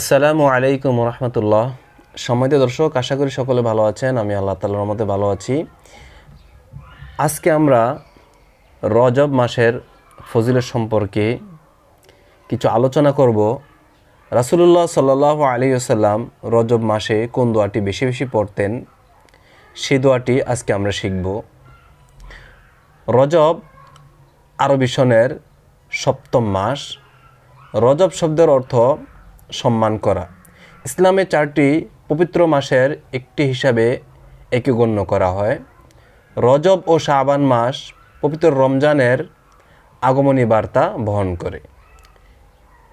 আসসালামু আলাইকুম রহমতুল্লাহ সম্মানিত দর্শক, আশা করি সকলে ভালো আছেন। আমি আল্লাহ তালার রহমতে ভালো আছি। আজকে আমরা রজব মাসের ফজিলের সম্পর্কে কিছু আলোচনা করব। রাসুলুল্লাহ সাল্লাহ আলী আসাল্লাম রজব মাসে কোন দোয়াটি বেশি বেশি পড়তেন? সে দোয়াটি আজকে আমরা শিখব। রজব আরবি সনের সপ্তম মাস। রজব শব্দের অর্থ সম্মান করা। ইসলামে চারটি পবিত্র মাসের একটি হিসাবে একে গণ্য করা হয়। রজব ও শাবান মাস পবিত্র রমজানের আগমনী বার্তা বহন করে।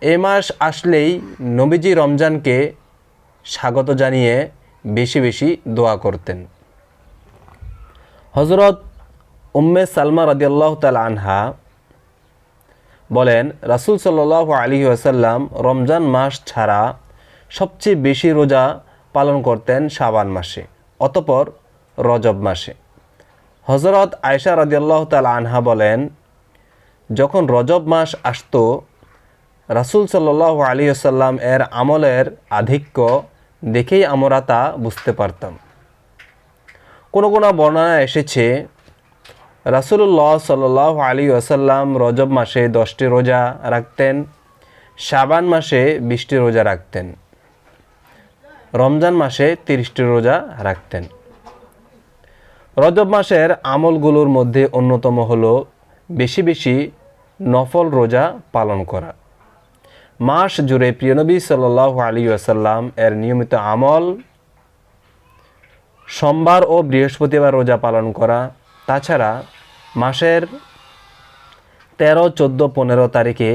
এ মাস আসলেই নবীজি রমজানকে স্বাগত জানিয়ে বেশি বেশি দোয়া করতেন। হজরত উম্মে সালমা রদিয়াল্লাহ তাল আনহা বলেন, রাসুল সাল্লাহ আলী আসাল্লাম রমজান মাস ছাড়া সবচেয়ে বেশি রোজা পালন করতেন শাবান মাসে, অতপর রজব মাসে। হজরত আয়সা রদিয়াল্লাহ তাল আনহা বলেন, যখন রজব মাস আসত, রাসুল সাল্লাহ আলী আসাল্লাম এর আমলের আধিক্য দেখেই আমরা তা বুঝতে পারতাম। কোনো কোনো বর্ণনা এসেছে রাসুল্লাহ সাল আলী আসাল্লাম রজব মাসে দশটি রোজা রাখতেন, শাবান মাসে বিশটি রোজা রাখতেন, রমজান মাসে তিরিশটি রোজা রাখতেন। রজব মাসের আমলগুলোর মধ্যে অন্যতম হল বেশি বেশি নফল রোজা পালন করা। মাস জুড়ে প্রিয়নবী সাল্লাহ আলী আসাল্লাম এর নিয়মিত আমল, সোমবার ও বৃহস্পতিবার রোজা পালন করা তাছাড়া মাসের তেরো, চোদ্দ, পনেরো তারিখে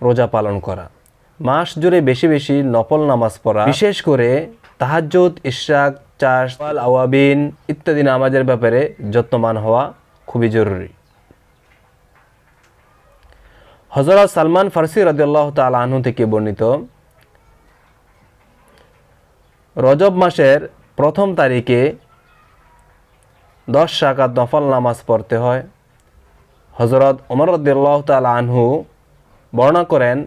রোজা পালন করা। মাস জুড়ে বেশি বেশি নফল নামাজ পড়া। বিশেষ করে তাহাজ্জুদ, ইশরাক চাষ আওয়াবিন ইত্যাদি নামাজের ব্যাপারে যত্নমান হওয়া খুবই জরুরি। হজরত সালমান ফারসি রদিয়াল্লাহ তাল আহ্ন থেকে বর্ণিত, রজব মাসের প্রথম তারিখে দশ রাকাত নফল নামাজ পড়তে হয়। হজরত ওমর রদ্দাল্লাহ তাল আনহু বর্ণনা করেন,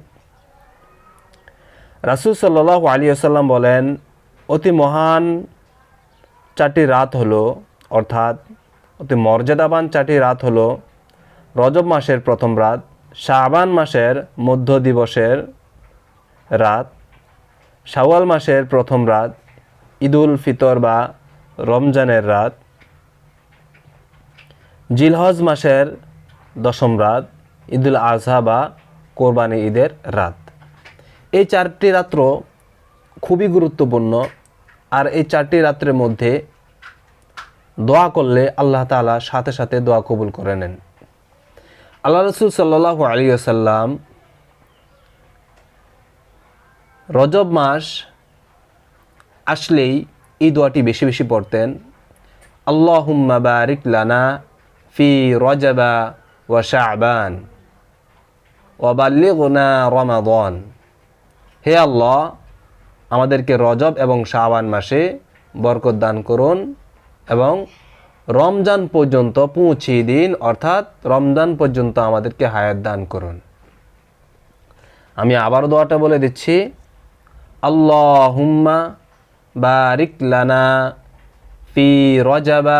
রাসুল সাল্লাহ আলী আসাল্লাম বলেন, অতি মহান চারটি রাত হলো, অর্থাৎ অতি মর্যাদাবান চারটি রাত হলো রজব মাসের প্রথম রাত শাহবান মাসের মধ্য দিবসের রাত, শাওয়াল মাসের প্রথম রাত, ঈদুল ফিতর বা রমজানের রাত জিলহজ মাসের দশম রাত, ঈদুল আজহা বা কোরবানি ঈদের রাত। এই চারটি রাত্র খুবই গুরুত্বপূর্ণ। আর এই চারটি রাত্রের মধ্যে দোয়া করলে আল্লাহ তালা সাথে সাথে দোয়া কবুল করে নেন। আল্লাহ রসুল সাল্লাহ আলী আসাল্লাম রজব মাস আসলেই এই দোয়াটি বেশি বেশি পড়তেন। আল্লাহুম্মা বারিক লানা ফি রজাবা ওয়া শাবান। ওয়া বাল্লিগনা রমাদন। হে আল্লাহ, আমাদেরকে রজব এবং শাবান মাসে বরকত দান করুন এবং রমজান পর্যন্ত পৌঁছিয়ে দিন, অর্থাৎ রমজান পর্যন্ত আমাদেরকে হায়াত দান করুন। আমি আবার দোয়াটা বলে দিচ্ছি, আল্লাহুম্মা বারিক লানা ফি রজাবা